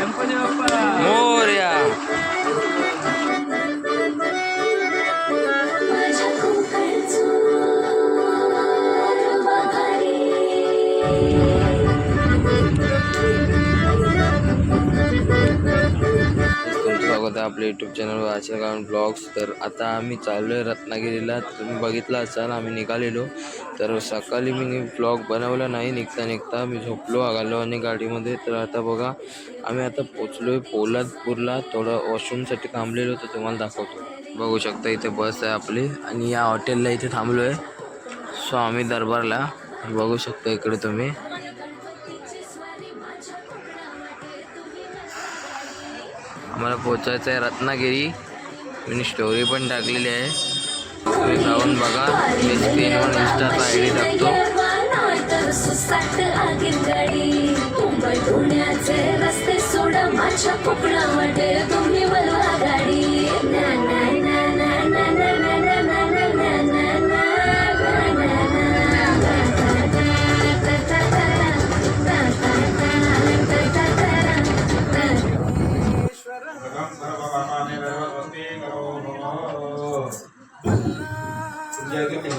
Yan pa niya pa. तुमचं स्वागत आपल्या यूट्यूब चॅनलवर आजच्या कारण ब्लॉग्स तर आता आम्ही चाललो आहे रत्नागिरीला. तुम्ही बघितला असाल आम्ही निघालेलो. तर सकाळी मी ब्लॉग बनवला नाही. निघता निघता मी झोपलो आलो आणि गाडीमध्ये. तर आता बघा आम्ही आता पोचलो आहे पोलादपूरला. थोडं वॉशरूमसाठी थांबलेलो तर तुम्हाला दाखवतो. बघू शकता इथे बस आहे आपली. आणि या हॉटेलला इथे थांबलो आहे स्वामी दरबारला. बघू शकता इकडे तुम्ही. आम्हाला पोचायचं आहे रत्नागिरी. मी स्टोरी पण टाकलेली आहे. तुम्ही जाऊन बघा. मी स्क्रीनवर इंस्टाचा आय डी टाकतो. मुंबई पुण्याचे रस्ते सोडा. माझ्या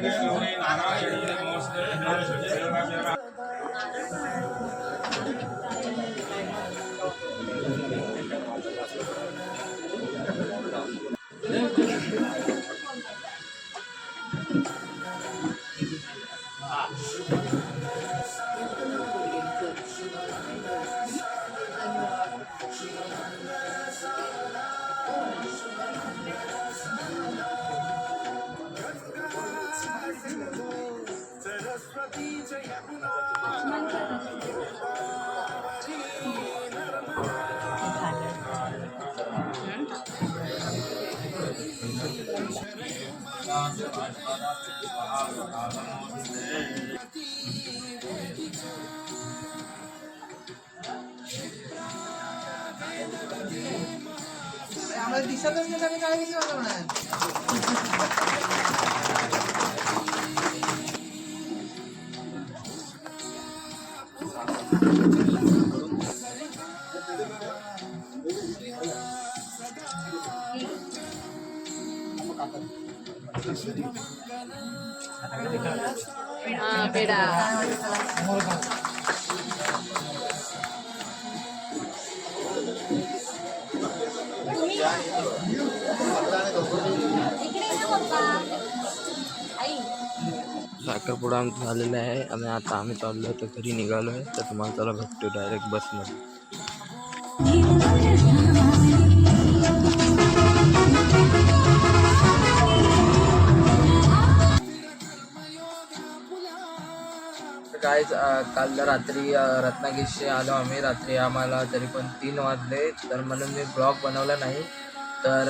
finish this. আমরা দিশাতে নিয়ে যাবে গাড়ি কিছু হবে না। किती साखरपुडा आमचा झालेला आहे आणि आता आम्ही चाललो तर घरी निघालो आहे तर तुम्हाला चला भेटतो डायरेक्ट बसमध्ये काय काल रात्री रत्नागिरीशी आलो आम्ही. रात्री आम्हाला तरी पण तीन वाजले. तर म्हणून मी ब्लॉग बनवला नाही. तर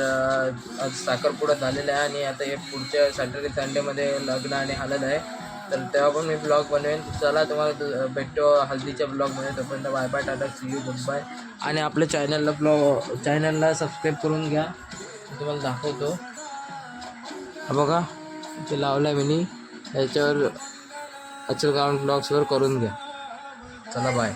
आज साखरपुडा झालेला आहे आणि आता हे पुढच्या सॅटर्डे संडेमध्ये लग्न आणि हलत आहे. तर तेव्हा पण मी ब्लॉग बनवेन. चला तुम्हाला भेटतो हल्दीच्या ब्लॉगमध्ये. तोपर्यंत bye bye tata see you good bye आणि आपल्या चॅनलला ब्लॉग चॅनलला सबस्क्राईब करून घ्या. मी तुम्हाला दाखवतो. बघा ते लावला आहे मी. याच्यावर अचल ग्राउंड ब्लॉग्सवर करून घ्या. चला बाय